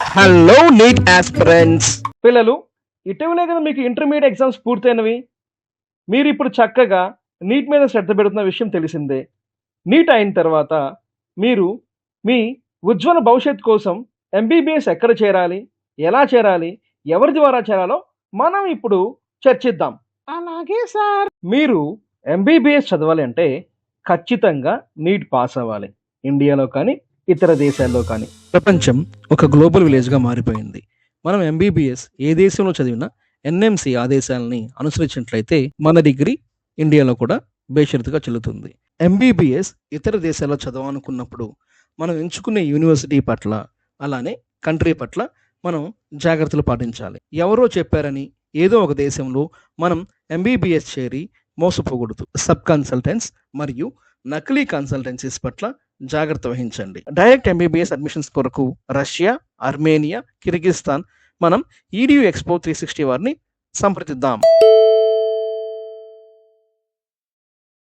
Hello neat aspirants పిల్లలు ఇటీవలే కదా మీకు ఇంటర్మీడియట్ ఎగ్జామ్స్ పూర్తయినవి. మీరు ఇప్పుడు చక్కగా నీట్ మీద శ్రద్ధ పెడుతున్న విషయం తెలిసిందే. నీట్ అయిన తర్వాత మీరు మీ ఉజ్వల భవిష్యత్ కోసం ఎంబీబీఎస్ ఎక్కడ చేరాలి ఎలా చేరాలి ఎవరి ద్వారా చేరాలో మనం ఇప్పుడు చర్చిద్దాం. అలాగే సార్. మీరు ఎంబీబీఎస్ చదవాలి అంటే ఖచ్చితంగా నీట్ పాస్ అవ్వాలి. ఇండియాలో కానీ ఇతర దేశాల్లో కానీ? ప్రపంచం ఒక గ్లోబల్ విలేజ్గా మారిపోయింది. మనం ఎంబీబీఎస్ ఏ దేశంలో చదివినా ఎన్ఎంసి ఆదేశాలని అనుసరించినట్లయితే మన డిగ్రీ ఇండియాలో కూడా బేషరతుగా చెల్లుతుంది. ఎంబీబీఎస్ ఇతర దేశాల్లో చదవాలనుకున్నప్పుడు మనం ఎంచుకునే యూనివర్సిటీ పట్ల అలానే కంట్రీ పట్ల మనం జాగ్రత్తలు పాటించాలి. ఎవరో చెప్పారని ఏదో ఒక దేశంలో మనం ఎంబీబీఎస్ చేరి మోసపోకూడదు. సబ్ కన్సల్టెంట్స్ మరియు నకిలీ కన్సల్టెన్సీస్ పట్ల జాగ్రత్త వహించండి. డైరెక్ట్ ఎంబీబీఎస్ అడ్మిషన్స్ కొరకు రష్యా అర్మేనియా కిర్గిస్తాన్ మనం ఈడియూ ఎక్స్పో త్రీ సిక్స్టీ వారిని సంప్రదిద్దాం.